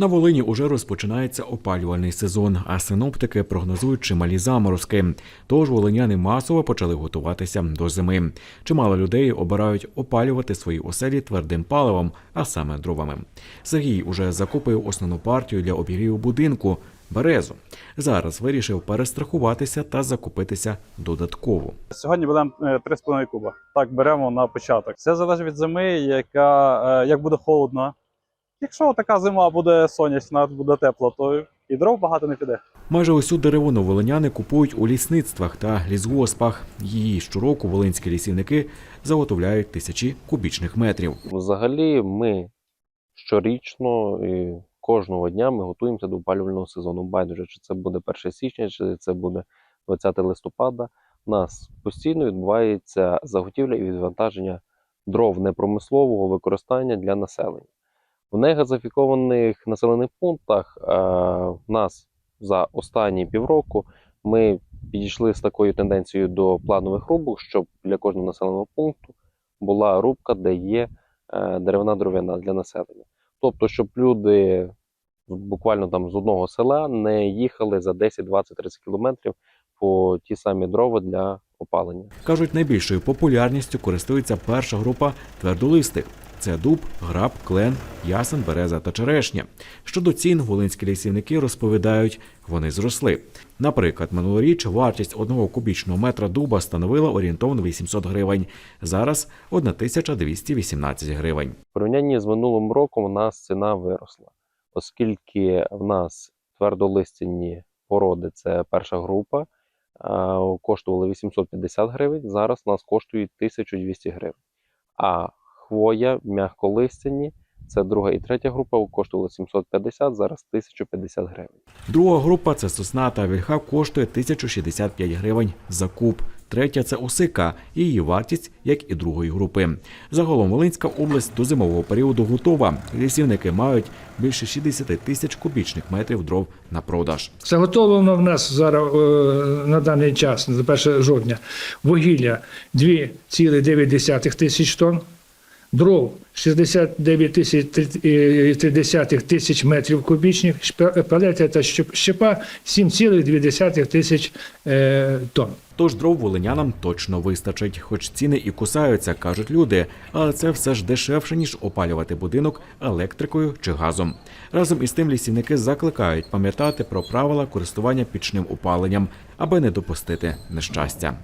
На Волині уже розпочинається опалювальний сезон, а синоптики прогнозують чималі заморозки. Тож волиняни масово почали готуватися до зими. Чимало людей обирають опалювати свої оселі твердим паливом, а саме дровами. Сергій уже закупив основну партію для обігріву будинку березу. Зараз вирішив перестрахуватися та закупитися додатково. Сьогодні беремо е, 3,5 куба. Так, беремо на початок. Все залежить від зими, яка, е, як буде холодно. Якщо така зима буде сонячна, буде тепло, то і дров багато не піде. Майже усю деревину волиняни купують у лісництвах та лісгоспах. Її щороку волинські лісівники заготовляють тисячі кубічних метрів. Взагалі, ми щорічно і кожного дня ми готуємося до опалювального сезону. Байдуже, чи це буде 1 січня, чи це буде 20 листопада. У нас постійно відбувається заготівля і відвантаження дров непромислового використання для населення. В негазифікованих населених пунктах е, в нас за останні півроку ми підійшли з такою тенденцією до планових рубок, щоб для кожного населеного пункту була рубка, де є е, деревна дровина для населення. Тобто, щоб люди буквально там з одного села не їхали за 10, 20, 30 кілометрів по ті самі дрова для опалення. Кажуть, найбільшою популярністю користується перша група твердолистих. Це дуб, граб, клен, ясен, береза та черешня. Щодо цін, волинські лісівники розповідають, вони зросли. Наприклад, минулоріч вартість одного кубічного метра дуба становила орієнтовно 800 гривень. Зараз 1218 гривень. В порівнянні з минулим роком у нас ціна виросла, оскільки в нас твердолистяні породи це перша група, коштували 850 гривень, зараз нас коштують 1200 гривень. А хвоя, м'яколистяні, це друга і третя група, коштували 750, зараз 1050 гривень. Друга група це сосна та вільха коштує 1065 гривень за куб. Третя це осика, її вартість, як і другої групи. Загалом Волинська область до зимового періоду готова. Лісівники мають більше 60 тисяч кубічних метрів дров на продаж. Заготовлено в нас зараз е, на даний час, на 1 жовтня, вугілля 2,9 тисяч тонн, дров 69 тисяч е, 30 тисяч метрів кубічних, палети та щеп- щепа 7,2 тисяч е, тонн. Тож дров волинянам точно вистачить, хоч ціни і кусаються, кажуть люди, але це все ж дешевше, ніж опалювати будинок електрикою чи газом. Разом із тим лісівники закликають пам'ятати про правила користування пічним опаленням, аби не допустити нещастя.